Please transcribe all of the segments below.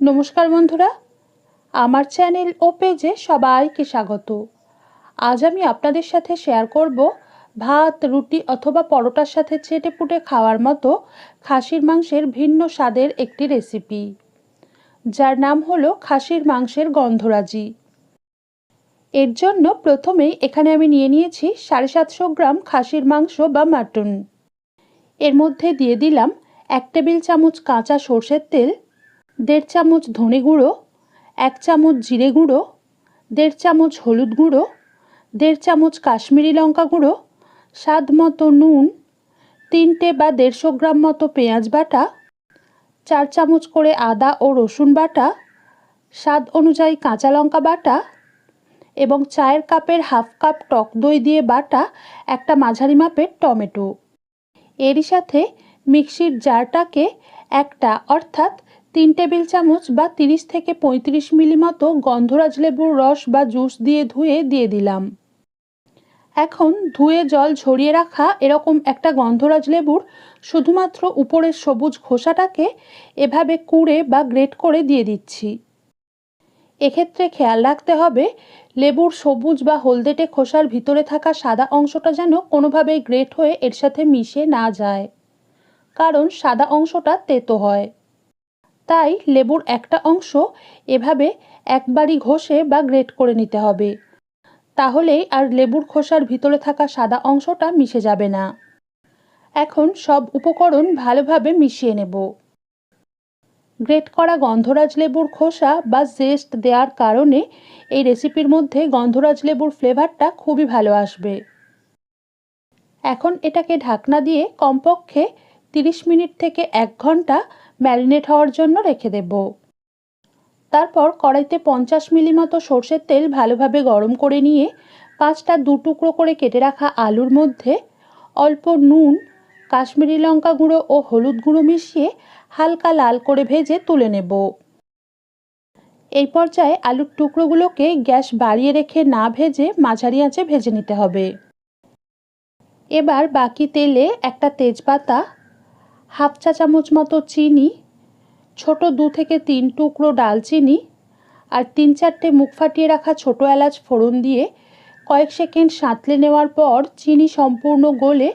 নমস্কার বন্ধুরা। আমার চ্যানেল ও পেজে সবাইকে স্বাগত। আজ আমি আপনাদের সাথে শেয়ার করব ভাত, রুটি অথবা পরোটার সাথে চেটে পুটে খাওয়ার মতো খাসির মাংসের ভিন্ন স্বাদের একটি রেসিপি যার নাম হলো খাসির মাংসের গন্ধরাজি। এর জন্য প্রথমেই এখানে আমি নিয়ে নিয়েছি সাড়ে সাতশো গ্রাম খাসির মাংস বা মাটন। এর মধ্যে দিয়ে দিলাম এক টেবিল চামচ কাঁচা সর্ষের তেল দেড় চামচ ধনে গুঁড়ো, এক চামচ জিরে গুঁড়ো, দেড় চামচ হলুদ গুঁড়ো, দেড় চামচ কাশ্মীরি লঙ্কা গুঁড়ো, স্বাদ মতো নুন, তিনটে বা দেড়শো গ্রাম মতো পেঁয়াজ বাটা, চার চামচ করে আদা ও রসুন বাটা, স্বাদ অনুযায়ী কাঁচা লঙ্কা বাটা এবং চায়ের কাপের হাফ কাপ টক দই দিয়ে বাটা একটা মাঝারি মাপের টমেটো। এরই সাথে মিক্সির জারটাকে একটা অর্থাৎ তিন টেবিল চামচ বা তিরিশ থেকে পঁয়ত্রিশ মিলি মতো গন্ধরাজ লেবুর রস বা জুস দিয়ে ধুয়ে দিয়ে দিলাম। এখন ধুয়ে জল ঝরিয়ে রাখা এরকম একটা গন্ধরাজ লেবুর শুধুমাত্র উপরের সবুজ খোসাটাকে এভাবে কুড়ে বা গ্রেট করে দিয়ে দিচ্ছি। এক্ষেত্রে খেয়াল রাখতে হবে, লেবুর সবুজ বা হলদেটে খোসার ভিতরে থাকা সাদা অংশটা যেন কোনোভাবেই গ্রেট হয়ে এর সাথে মিশে না যায়, কারণ সাদা অংশটা তেতো হয়। তাই লেবুর একটা অংশ এভাবে একবারই ঘষে বা গ্রেট করে নিতে হবে। তাহলেই আর লেবুর খোসার ভিতরে থাকা সাদা অংশটা মিশে যাবে না। এখন সব উপকরণ ভালোভাবে মিশিয়ে নেব। গ্রেট করা গন্ধরাজ লেবুর খোসা বা জেস্ট দেওয়ার কারণে এই রেসিপির মধ্যে গন্ধরাজ লেবুর ফ্লেভারটা খুবই ভালো আসবে। এখন এটাকে ঢাকনা দিয়ে কমপক্ষে তিরিশ মিনিট থেকে এক ঘণ্টা ম্যারিনেট হওয়ার জন্য রেখে দেব। তারপর কড়াইতে পঞ্চাশ মিলি মতো সর্ষের তেল ভালোভাবে গরম করে নিয়ে পাঁচটা দু টুকরো করে কেটে রাখা আলুর মধ্যে অল্প নুন, কাশ্মীরি লঙ্কা গুঁড়ো ও হলুদ গুঁড়ো মিশিয়ে হালকা লাল করে ভেজে তুলে নেব। এই পর্যায়ে আলুর টুকরোগুলোকে গ্যাস বাড়িয়ে রেখে না ভেজে মাঝারি আঁচে ভেজে নিতে হবে। এবার বাকি তেলে একটা তেজপাতা হাফ চা চামচ মতো চিনি, ছোট দু থেকে তিন টুকরো ডালচিনি আর তিন চারটে মুখ ফাটিয়ে রাখা ছোটো এলাচ ফোড়ন দিয়ে কয়েক সেকেন্ড সাঁতলে নেওয়ার পর চিনি সম্পূর্ণ গলে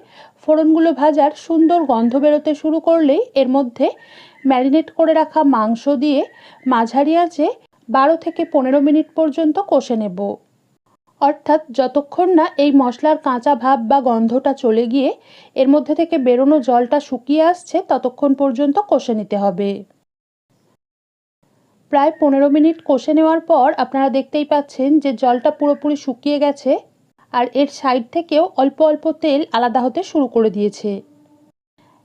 ফোড়নগুলো ভাজার সুন্দর গন্ধ বেরোতে শুরু করলেই এর মধ্যে ম্যারিনেট করে রাখা মাংস দিয়ে মাঝারি আঁচে বারো থেকে পনেরো মিনিট পর্যন্ত কষে নেব। অর্থাৎ যতক্ষণ না এই মশলার কাঁচা ভাব বা গন্ধটা চলে গিয়ে এর মধ্যে থেকে বেরোনো জলটা শুকিয়ে আসছে, ততক্ষণ পর্যন্ত কষে নিতে হবে। প্রায় পনেরো মিনিট কষে নেওয়ার পর আপনারা দেখতেই পাচ্ছেন যে জলটা পুরোপুরি শুকিয়ে গেছে আর এর সাইড থেকেও অল্প অল্প তেল আলাদা হতে শুরু করে দিয়েছে।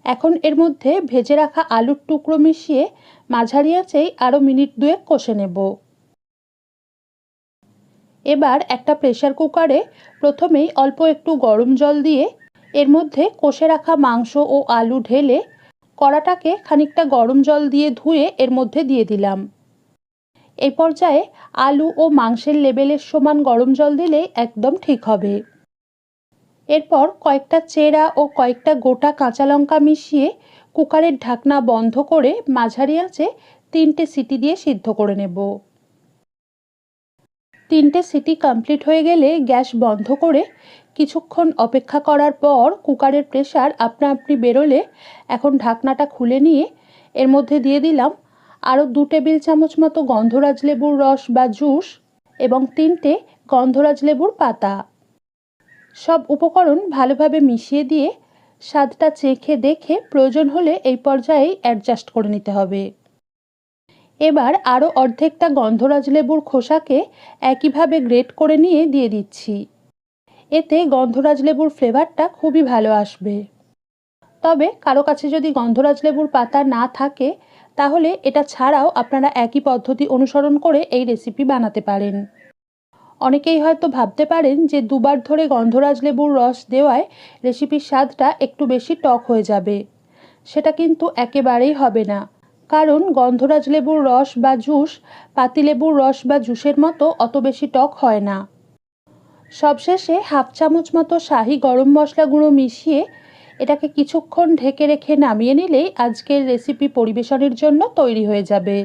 এখন এর মধ্যে ভেজে রাখা আলুর টুকরো মিশিয়ে মাঝারি আঁচেই আরও মিনিট দুয়েক কষে নেব। এবার একটা প্রেশার কুকারে প্রথমেই অল্প একটু গরম জল দিয়ে এর মধ্যে কষে রাখা মাংস ও আলু ঢেলে কড়াটাকে খানিকটা গরম জল দিয়ে ধুয়ে এর মধ্যে দিয়ে দিলাম। এই পর্যায়ে আলু ও মাংসের লেবেলের সমান গরম জল দিলেই একদম ঠিক হবে। এরপর কয়েকটা চেরা ও কয়েকটা গোটা কাঁচা লঙ্কা মিশিয়ে কুকারের ঢাকনা বন্ধ করে মাঝারি আঁচে তিনটে সিটি দিয়ে সিদ্ধ করে নেব। তিনটে সিটি কমপ্লিট হয়ে গেলে গ্যাস বন্ধ করে কিছুক্ষণ অপেক্ষা করার পর কুকারের প্রেশার আপনা আপনি বেরোলে এখন ঢাকনাটা খুলে নিয়ে এর মধ্যে দিয়ে দিলাম আরও দু টেবিল চামচ মতো গন্ধরাজ লেবুর রস বা জুস এবং তিনটে গন্ধরাজ লেবুর পাতা। সব উপকরণ ভালোভাবে মিশিয়ে দিয়ে স্বাদটা চেখে দেখে প্রয়োজন হলে এই পর্যায়েই অ্যাডজাস্ট করে নিতে হবে। এবার আরও অর্ধেকটা গন্ধরাজ লেবুর খোসাকে একইভাবে গ্রেট করে নিয়ে দিয়ে দিচ্ছি। এতে গন্ধরাজ লেবুর ফ্লেভারটা খুবই ভালো আসবে। তবে কারও কাছে যদি গন্ধরাজ লেবুর পাতা না থাকে, তাহলে এটা ছাড়াও আপনারা একই পদ্ধতি অনুসরণ করে এই রেসিপি বানাতে পারেন। অনেকেই হয়তো ভাবতে পারেন যে দুবার ধরে গন্ধরাজ লেবুর রস দেওয়ায় রেসিপির স্বাদটা একটু বেশি টক হয়ে যাবে। সেটা কিন্তু একেবারেই হবে না। কারণ গন্ধরাজ লেবুর রস বা জুস পাতিলেবুর রস বা জুসের মতো অত বেশি টক হয় না। সবশেষে হাফ চামচ মতো শাহি গরম মশলা গুঁড়ো মিশিয়ে এটাকে কিছুক্ষণ ঢেকে রেখে নামিয়ে নিলেই আজকের রেসিপি পরিবেশনের জন্য তৈরি হয়ে যাবে।